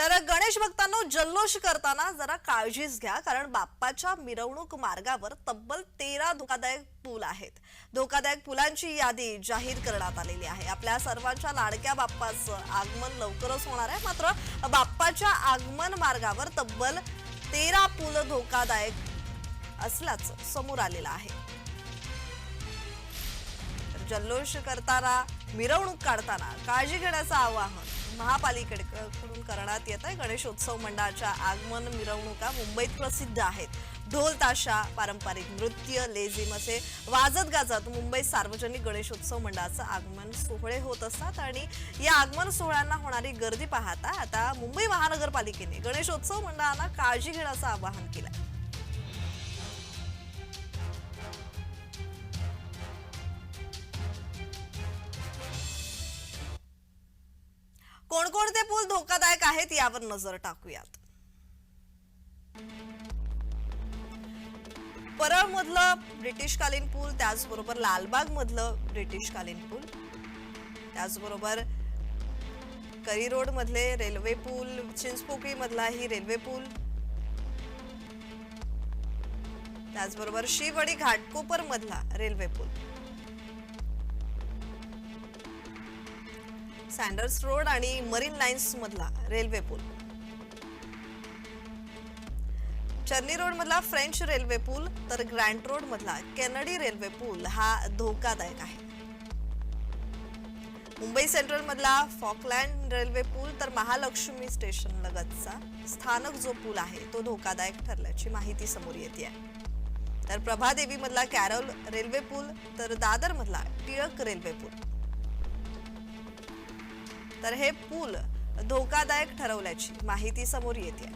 तर गणेश भक्तांनो जल्लोष करताना जरा काळजीच घ्या कारण बाप्पाच्या मिरवणूक मार्गावर तब्बल तेरा धोकादायक पूल आहेत. धोकादायक पुलांची यादी जाहीर करण्यात आलेली आहे. आपल्या सर्वांच्या लाडक्या बाप्पाचं आगमन लवकरच होणार आहे. मात्र बाप्पाच्या आगमन मार्गावर तब्बल तेरा पूल धोकादायक असल्याचं समोर आलेलं आहे. जल्लोष करताना मिरवणूक काढताना काळजी घेण्याचं आवाहन महापालिकेकडून करण्यात येत आहे. गणेशोत्सव मंडळाच्या आगमन मिरवणुका मुंबईत प्रसिद्ध आहेत. ढोल ताशा पारंपरिक नृत्य लेझिम असे वाजत गाजत मुंबईत सार्वजनिक गणेशोत्सव मंडळाचं आगमन सोहळे होत असतात आणि या आगमन सोहळ्यांना होणारी गर्दी पाहता आता मुंबई महानगरपालिकेने गणेशोत्सव मंडळांना काळजी घेण्याचं आवाहन केलं. कोणकोणते पूल धोकादायक आहेत यावर नजर टाकूयात. परळ मधलं ब्रिटिशकालीन पूल त्याचबरोबर लालबाग मधलं ब्रिटिशकालीन पूल त्याचबरोबर करी रोड मधले रेल्वे पूल चिंचपोकळी मधलाही रेल्वे पूल त्याचबरोबर शिवडी घाटकोपर मधला रेल्वे पूल. सँडर्स रोड आणि मरीन लाईन्स मधला रेल्वे पूल. चर्नी रोड मधला फ्रेंच रेल्वे पूल तर ग्रँड रोड मधला केनडी रेल्वे पूल हा धोकादायक आहे. मुंबई सेंट्रल मधला फॉकलँड रेल्वे पूल तर महालक्ष्मी स्टेशन लगतचा स्थानक जो पूल आहे तो धोकादायक ठरल्याची माहिती समोर येते आहे तर प्रभादेवी मधला कॅरोल रेल्वे पूल तर दादर मधला टिळक रेल्वे पूल. तर हे पूल धोकादायक ठरवल्याची माहिती समोर येते.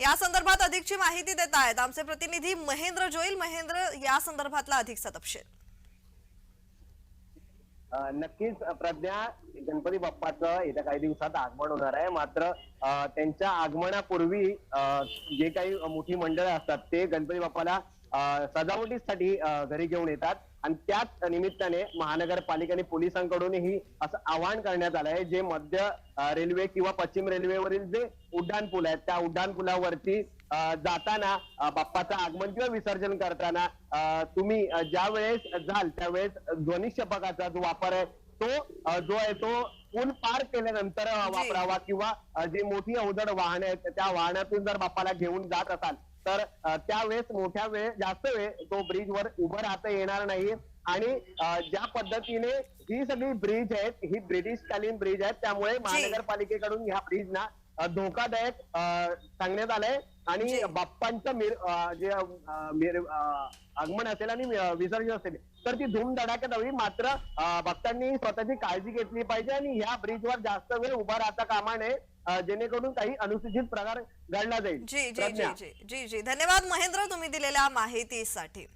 या संदर्भात अधिकची माहिती देत आहेत आमचे प्रतिनिधी महेंद्र जोईल. महेंद्र या संदर्भातला अधिकचा तपशील. नक्कीच प्रज्ञा गणपती बाप्पाचं येत्या काही दिवसात आगमन होणार आहे. मात्र त्यांच्या आगमनापूर्वी जे काही मोठी मंडळं असतात ते गणपती बाप्पाला सजावटीसाठी घरी घेऊन येतात. आणि त्याच निमित्ताने महानगरपालिका आणि पोलिसांकडूनही असं आवाहन करण्यात आलं आहे जे मध्य रेल्वे किंवा पश्चिम रेल्वेवरील जे उड्डाण पूल आहेत त्या उड्डाण पुलावरती अ, जाताना बाप्पाचं आगमन किंवा विसर्जन करताना तुम्ही ज्या वेळेस जाल त्यावेळेस ध्वनिक्षेपकाचा जो वापर आहे तो जो आहे तो पूल पार केल्यानंतर. वापरावा किंवा जी मोठी अवजड वाहने आहेत त्या वाहनातून जर बाप्पाला घेऊन जात असाल तर त्यावेळेस मोठ्या वेळ जास्त वेळ तो ब्रिजवर उभं राहता येणार नाही. आणि ज्या पद्धतीने ही सगळी ब्रिज आहेत ही ब्रिटिश कालीन ब्रिज आहेत त्यामुळे महानगरपालिकेकडून ह्या ब्रिजना धोकादायक सांगण्यात आलंय आणि जी. बाप्पांचं मिर जे मिर- आगमन असेल आणि विसर्जन असेल तर ती धूम धडाक्यात हवी मात्र भक्तांनी स्वतःची काळजी घेतली पाहिजे आणि ह्या ब्रिजवर जास्त वेळ उभा राहता कामा नये जेणेकरून काही अनुसूचित प्रकार घडला जाईल जी जी. जी जी जी धन्यवाद महेंद्र तुम्ही दिलेल्या माहितीसाठी